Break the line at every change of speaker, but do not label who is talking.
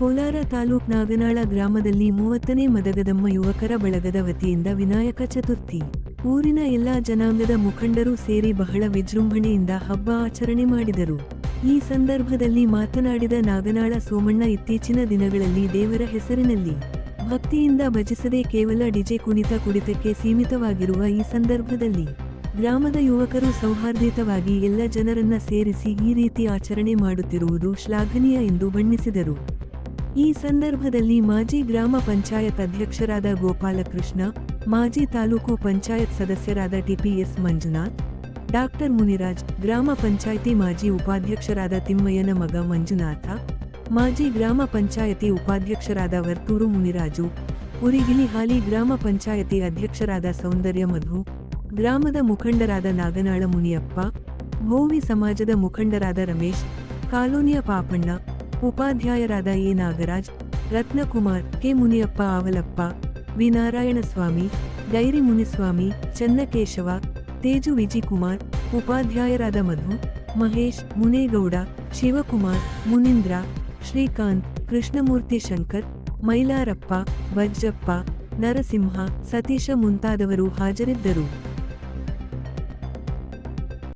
ಕೋಲಾರ ತಾಲೂಕ್ ನಾಗನಾಳ ಗ್ರಾಮದಲ್ಲಿ ಮೂವತ್ತನೇ ಮದಗದಮ್ಮ ಯುವಕರ ಬಳಗದ ವತಿಯಿಂದ ವಿನಾಯಕ ಚತುರ್ಥಿ. ಊರಿನ ಎಲ್ಲಾ ಜನಾಂಗದ ಮುಖಂಡರು ಸೇರಿ ಬಹಳ ವಿಜೃಂಭಣೆಯಿಂದ ಹಬ್ಬ ಆಚರಣೆ ಮಾಡಿದರು. ಈ ಸಂದರ್ಭದಲ್ಲಿ ಮಾತನಾಡಿದ ನಾಗನಾಳ ಸೋಮಣ್ಣ ಇತ್ತೀಚಿನ ದಿನಗಳಲ್ಲಿ ದೇವರ ಹೆಸರಿನಲ್ಲಿ. ಭಕ್ತಿಯಿಂದ ಭಜಿಸದೆ ಕೇವಲ ಡಿಜೆ ಕುಣಿತ ಕುಡಿತಕ್ಕೆ ಸೀಮಿತವಾಗಿರುವ ಈ ಸಂದರ್ಭದಲ್ಲಿ. ಗ್ರಾಮದ ಯುವಕರು ಸೌಹಾರ್ದಿತವಾಗಿ ಎಲ್ಲ ಜನರನ್ನ ಸೇರಿಸಿ ಈ ರೀತಿ ಆಚರಣೆ ಮಾಡುತ್ತಿರುವುದು ಶ್ಲಾಘನೀಯ ಎಂದು ಬಣ್ಣಿಸಿದರು. ಈ ಸಂದರ್ಭದಲ್ಲಿ ಮಾಜಿ ಗ್ರಾಮ ಪಂಚಾಯತ್ ಅಧ್ಯಕ್ಷರಾದ ಗೋಪಾಲಕೃಷ್ಣ, ಮಾಜಿ ತಾಲೂಕು ಪಂಚಾಯತ್ ಸದಸ್ಯರಾದ ಟಿಪಿಎಸ್ ಮಂಜುನಾಥ್, ಡಾಕ್ಟರ್ ಮುನಿರಾಜ್, ಗ್ರಾಮ ಪಂಚಾಯಿತಿ ಮಾಜಿ ಉಪಾಧ್ಯಕ್ಷರಾದ ತಿಮ್ಮಯ್ಯನ ಮಗ ಮಂಜುನಾಥ, ಮಾಜಿ ಗ್ರಾಮ ಪಂಚಾಯತಿ ಉಪಾಧ್ಯಕ್ಷರಾದ ವರ್ತೂರು ಮುನಿರಾಜು ಉರಿಗಿಲಿ ಹಾಲಿ ಗ್ರಾಮ ಪಂಚಾಯತಿ ಅಧ್ಯಕ್ಷರಾದ ಸೌಂದರ್ಯ ಮಧು, ಗ್ರಾಮದ ಮುಖಂಡರಾದ ನಾಗನಾಳ ಮುನಿಯಪ್ಪ ಭೋವಿ ಸಮಾಜದ ಮುಖಂಡರಾದ ರಮೇಶ್, ಕಾಲೋನಿಯ Papanna ಉಪಾಧ್ಯಾಯರಾದ A Nagaraj, Ratnakumar, K Muniyappa Avalappa V Narayanaswamy, dairy Muniswamy, Channakeshava, Teju Vijikumar, ಉಪಾಧ್ಯಾಯರಾದ Madhu, Mahesh, Munegowda, Shivakumar, Munindra, Srikanth, Krishnamurthy Shankar, Mailarappa Bajjappa Narasimha, Satisha ಮುಂತಾದವರು ಹಾಜರಿದ್ದರು.